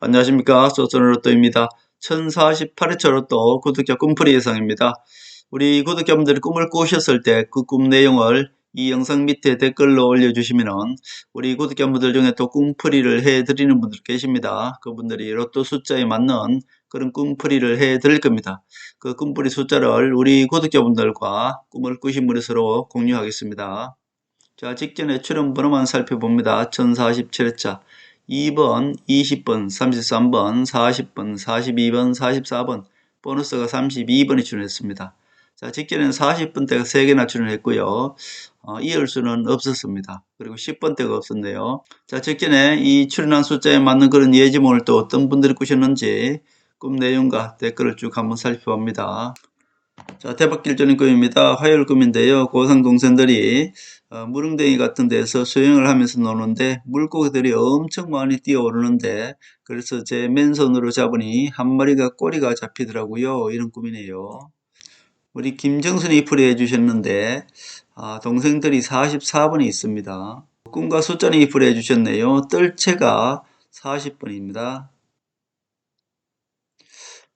안녕하십니까. 소선로또입니다. 1048회차 로또 구독자 꿈풀이 예상입니다. 우리 구독자분들이 꿈을 꾸셨을 때 그 꿈 내용을 이 영상 밑에 댓글로 올려주시면은 우리 구독자분들 중에 또 꿈풀이를 해드리는 분들 계십니다. 그분들이 로또 숫자에 맞는 그런 꿈풀이를 해드릴 겁니다. 그 꿈풀이 숫자를 우리 구독자분들과 꿈을 꾸신 분이 서로 공유하겠습니다. 자, 직전에 출연 번호만 살펴봅니다. 1047회차. 2번, 20번, 33번, 40번, 42번, 44번, 보너스가 32번이 출연했습니다. 자, 직전에는 40번대가 3개나 출연했고요. 어, 이을 수는 없었습니다. 그리고 10번대가 없었네요. 자, 직전에 이 출연한 숫자에 맞는 그런 예지몽을 또 어떤 분들이 꾸셨는지 꿈 내용과 댓글을 쭉 한번 살펴봅니다. 자, 대박길전의 꿈입니다. 화요일 꿈인데요. 고3 동생들이 어, 무릉덩이 같은 데서 수영을 하면서 노는데 물고기들이 엄청 많이 뛰어오르는데 그래서 제 맨손으로 잡으니 한 마리가 꼬리가 잡히더라고요. 이런 꿈이네요. 우리 김정순이 풀이해 주셨는데 아, 동생들이 44번이 있습니다. 꿈과 숫자는 풀이해 주셨네요. 뜰채가 40번입니다.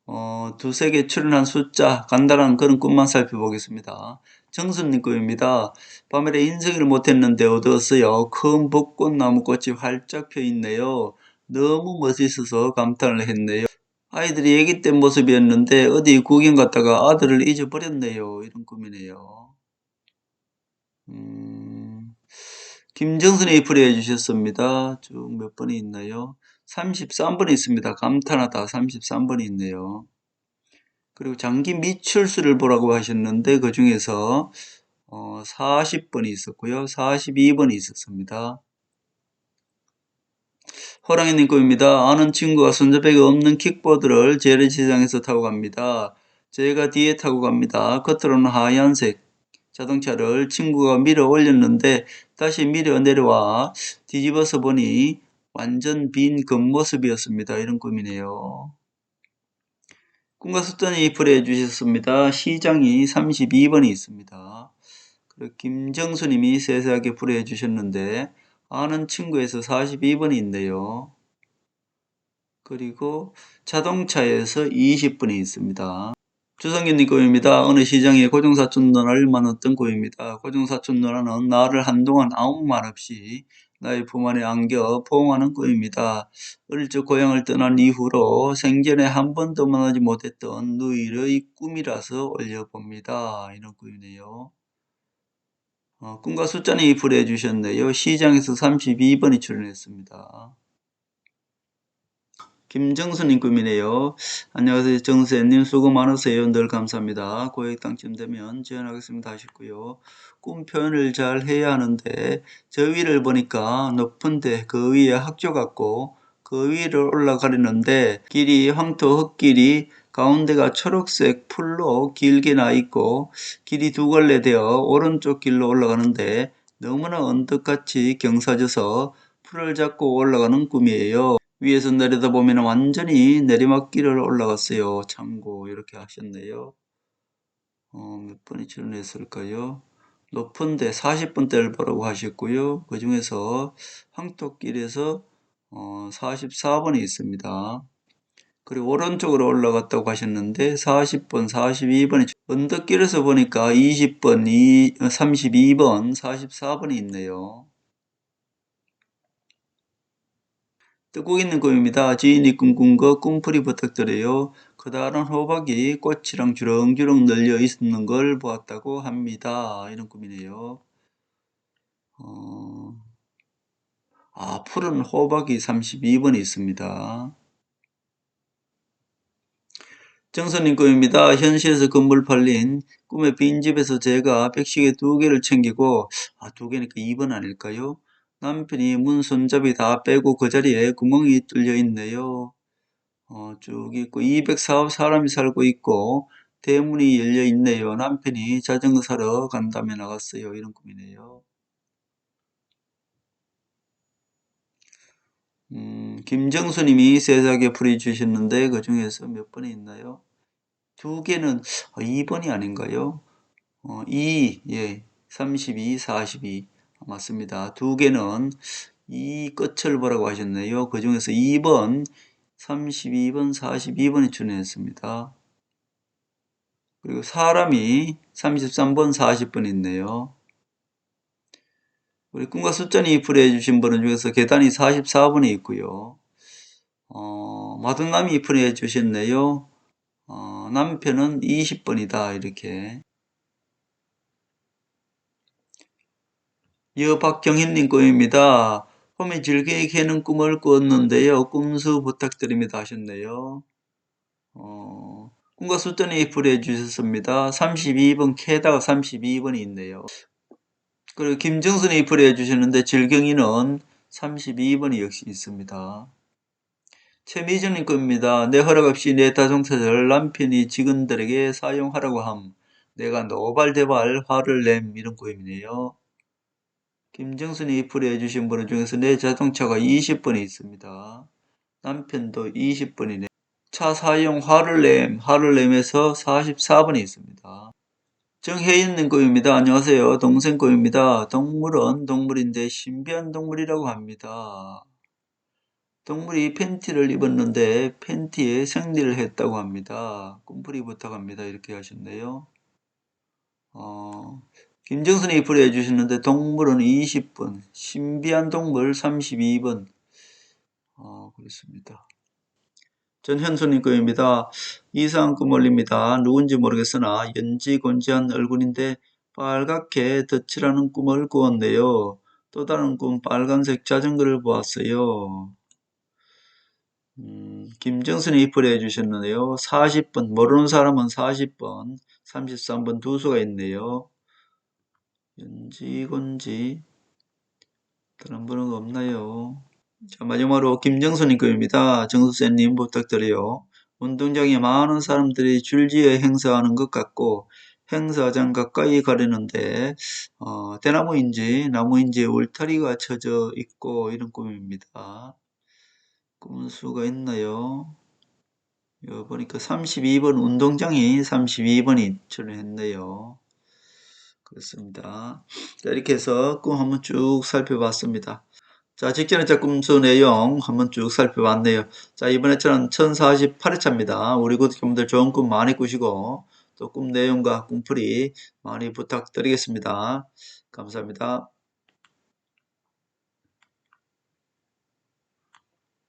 어, 두세 개 출연한 숫자, 간단한 그런 꿈만 살펴보겠습니다. 정순님 꿈입니다. 밤에 인생을 못했는데 얻었어요. 큰 벚꽃 나무 꽃이 활짝 펴 있네요. 너무 멋있어서 감탄을 했네요. 아이들이 애기 때 모습이었는데 어디 구경 갔다가 아들을 잊어버렸네요. 이런 꿈이네요. 음, 김정순이 풀이해 주셨습니다. 쭉 몇 번이 있나요? 33번이 있습니다. 감탄하다 33번이 있네요. 그리고 장기 미출수를 보라고 하셨는데 그 중에서 어, 40번이 있었고요. 42번이 있었습니다. 호랑이님 꿈입니다. 아는 친구가 손잡이가 없는 킥보드를 재래시장에서 타고 갑니다. 제가 뒤에 타고 갑니다. 겉으로는 하얀색 자동차를 친구가 밀어 올렸는데 다시 밀어 내려와 뒤집어서 보니 완전 빈 겉모습이었습니다. 이런 꿈이네요. 꿈과 숫자니 풀이해 주셨습니다. 시장이 32번이 있습니다. 그리고 김정수님이 세세하게 풀이해 주셨는데 아는 친구에서 42번이 있네요. 그리고 자동차에서 20분이 있습니다. 주성균님 꿈입니다. 어느 시장에 고정사촌 누나를 만났던 꿈입니다. 고정사촌 누나는 나를 한동안 아무 말 없이 나의 품 안에 안겨 포옹하는 꿈입니다. 어릴 적 고향을 떠난 이후로 생전에 한 번도 만나지 못했던 누이의 꿈이라서 올려봅니다. 이런 꿈이네요. 어, 꿈과 숫자는 풀해 주셨네요. 시장에서 32번이 출연했습니다. 김정수님 꿈이네요. 안녕하세요. 정수님 수고 많으세요. 늘 감사합니다. 고액 당첨되면 지원하겠습니다 하셨고요. 꿈 표현을 잘 해야 하는데 저 위를 보니까 높은데 그 위에 학교 같고 그 위를 올라가려는데 길이 황토 흙길이 가운데가 초록색 풀로 길게 나 있고 길이 두 갈래 되어 오른쪽 길로 올라가는데 너무나 언덕같이 경사져서 풀을 잡고 올라가는 꿈이에요. 위에서 내려다보면 완전히 내리막길을 올라갔어요. 참고 이렇게 하셨네요. 어, 몇 번이 출연했을까요? 높은데 40분대를 보라고 하셨고요. 그 중에서 황토길에서 어, 44번이 있습니다. 그리고 오른쪽으로 올라갔다고 하셨는데 40번, 42번이 언덕길에서 보니까 20번, 2, 32번, 44번이 있네요. 뜨고 있는 꿈입니다. 지인이 꿈꾼 거 꿈풀이 부탁드려요. 그다란 호박이 꽃이랑 주렁주렁 널려 있는 걸 보았다고 합니다. 이런 꿈이네요. 어... 아, 푸른 호박이 32번이 있습니다. 정선님 꿈입니다. 현실에서 건물 팔린 꿈의 빈집에서 제가 백식에 두 개를 챙기고, 아, 두 개니까 2번 아닐까요? 남편이 문 손잡이 다 빼고 그 자리에 구멍이 뚫려 있네요. 어, 쭉 있고 204 사람이 살고 있고 대문이 열려 있네요. 남편이 자전거 사러 간다며 나갔어요. 이런 꿈이네요. 음, 김정수님이 세세하게 풀이 주셨는데 그 중에서 몇 번이 있나요? 두 개는 2번이 어, 아닌가요? 어, 2, 예, 32, 42. 맞습니다. 두 개는 이 끝을 보라고 하셨네요. 그 중에서 2번 32번, 42번이 출연했습니다. 그리고 사람이 33번, 40번 있네요. 우리 꿈과 숫자니 풀이해 주신 분은 중에서 계단이 44번이 있고요. 어, 마등남이 풀이해 주셨네요. 어, 남편은 20번이다. 이렇게. 여 박경희님 꿈입니다. 홈에 즐기게 개는 꿈을 꾸었는데요. 꿈수 부탁드립니다 하셨네요. 어, 꿈과 숫자니 풀이해 주셨습니다. 32번 캐다가 32번이 있네요. 그리고 김정순이 풀이해 주셨는데 질경이는 32번이 역시 있습니다. 최미정님 겁니다. 내 허락 없이 내 자동차를 남편이 직원들에게 사용하라고 함. 내가 노발대발 화를 냄 이런 고임이네요. 김정순이 풀이해 주신 분 중에서 내 자동차가 20번이 있습니다. 남편도 20번이네. 차 사용 화를 내면서 44번이 있습니다. 정혜인님 꿈입니다. 안녕하세요. 동생 꿈입니다. 동물은 동물인데 신비한 동물이라고 합니다. 동물이 팬티를 입었는데 팬티에 생리를 했다고 합니다. 꿈풀이 부탁합니다. 이렇게 하셨네요. 어, 김정선이 풀이 해주셨는데 동물은 20번, 신비한 동물 32번. 어, 그렇습니다. 전현수님 꿈입니다. 이상한 꿈 올립니다. 누군지 모르겠으나 연지곤지한 얼굴인데 빨갛게 덧칠하는 꿈을 꾸었네요. 또 다른 꿈 빨간색 자전거를 보았어요. 음, 김정선이 풀이 해주셨는데요. 40번, 모르는 사람은 40번, 33번 두 수가 있네요. 연지곤지, 다른 분은 없나요? 자, 마지막으로 김정선님 겁니다. 정수쌤님 부탁드려요. 운동장에 많은 사람들이 줄지어 행사하는 것 같고 행사장 가까이 가려는데 어, 대나무인지 나무인지 울타리가 쳐져 있고 이런 꿈입니다. 꿈은 수가 있나요? 여 보니까 32번 운동장이 32번이 출연했네요. 그렇습니다. 자, 이렇게 해서 꿈 한번 쭉 살펴봤습니다. 자, 직전에 자 꿈수 내용 한번 쭉 살펴봤네요. 자, 이번에 저는 1048회차입니다. 우리 구독자분들 좋은 꿈 많이 꾸시고 또 꿈 내용과 꿈풀이 많이 부탁드리겠습니다. 감사합니다.